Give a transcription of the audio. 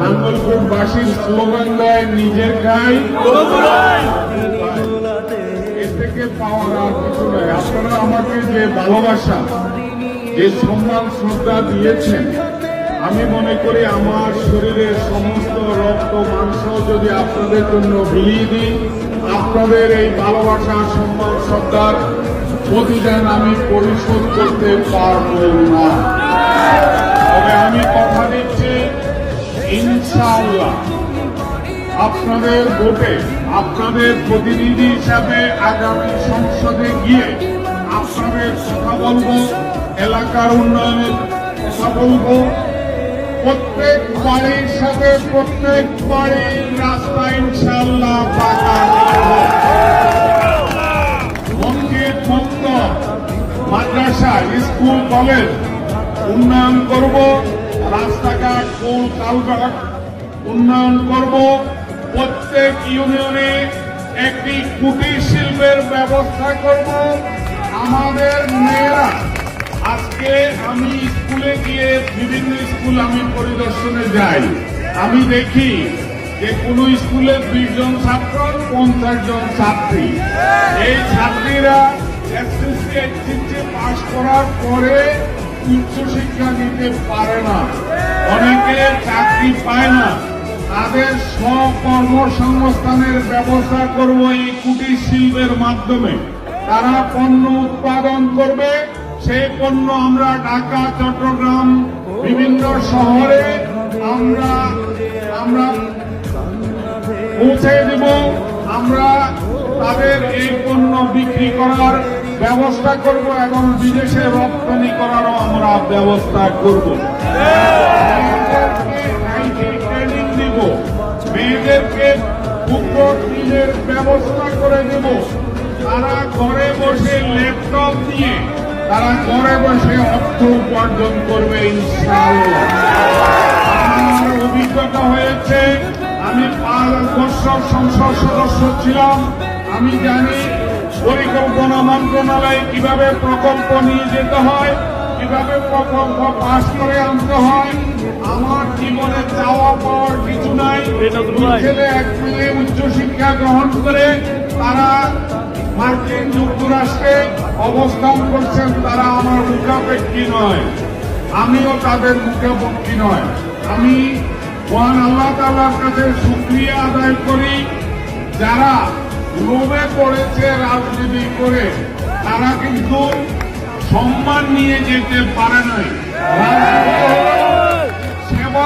নাঙ্গলকোটবাসীর slogan দেয়, নিজের খাই এর থেকে পাওয়ার কিছু নয় আপনারা আমাকে যে ভালোবাসা, যে সম্মান, শ্রদ্ধা দিয়েছেন, আমি মনে করি আমার শরীরের সমস্ত রক্ত, মাংস যদি আপনাদের জন্য বিলিয়ে দিই, আপনাদের এই ভালোবাসা, সম্মান, শ্রদ্ধার প্রতিদান আমি পরিশোধ করতে পারব না। আপনাদের ভোটে, আপনাদের প্রতিনিধি হিসাবে আগামী সংসদে গিয়ে আপনাদের কথা বলব, এলাকার উন্নয়নের কথা বলব। প্রত্যেক বাড়ির সাথে প্রত্যেক বাড়ির রাস্তা ইনশাল্লাহ মাদ্রাসা, স্কুল, কলেজ উন্নয়ন করব। রাস্তাঘাট কোল কালঘাট উন্নয়ন করব। প্রত্যেক ইউনিয়নে একটি কুটির শিল্পের ব্যবস্থা করব। আমাদের মেয়েরা, আজকে আমি স্কুলে গিয়ে বিভিন্ন স্কুল আমি পরিদর্শনে যাই। আমি দেখি যে কোন স্কুলে বিশ জন ছাত্র, পঞ্চাশ জন ছাত্রী। এই ছাত্রীরা পাশ করার পরে উচ্চশিক্ষা নিতে পারে না। অনেকে চাকরি পায় না। তাদের স্বকর্মসংস্থানের ব্যবস্থা করব এই কুটির শিল্পের মাধ্যমে। তারা পণ্য উৎপাদন করবে, সেই পণ্য আমরা ঢাকা, চট্টগ্রাম, বিভিন্ন শহরে আমরা আমরা পৌঁছে দেব। আমরা তাদের এই পণ্য বিক্রি করার ব্যবস্থা করব এবং বিদেশে রপ্তানি করারও আমরা ব্যবস্থা করব। মেয়েদেরকে ক্ষুদ্র ঋণের ব্যবস্থা করে দেব তারা ঘরে বসে ল্যাপটপ নিয়ে, তারা ঘরে বসে অর্থ উপার্জন করবে আমার অভিজ্ঞতা হয়েছে, আমি পাঁচ বছর সংসদ সদস্য ছিলাম। আমি জানি পরিকল্পনা মন্ত্রণালয়ে কীভাবে প্রকল্প নিয়ে যেতে হয়, কীভাবে প্রকল্প পাশ করে আনতে হয়। আমার জীবনে চাওয়া পাওয়ার কিছু নাই। ছেলে এক মেয়ে উচ্চশিক্ষা গ্রহণ করে তারা মার্কিন যুক্তরাষ্ট্রে অবস্থান করছেন তারা আমার মুখাপেক্ষী নয়। আমিও তাদের মুখাপেক্ষী নয়। আমি মহান আল্লাহ তালার কাছে শুক্রিয়া আদায় করি। যারা লোভে পড়েছে রাজনীতি করে তারা কিন্তু সম্মান নিয়ে যেতে পারে নাই। one.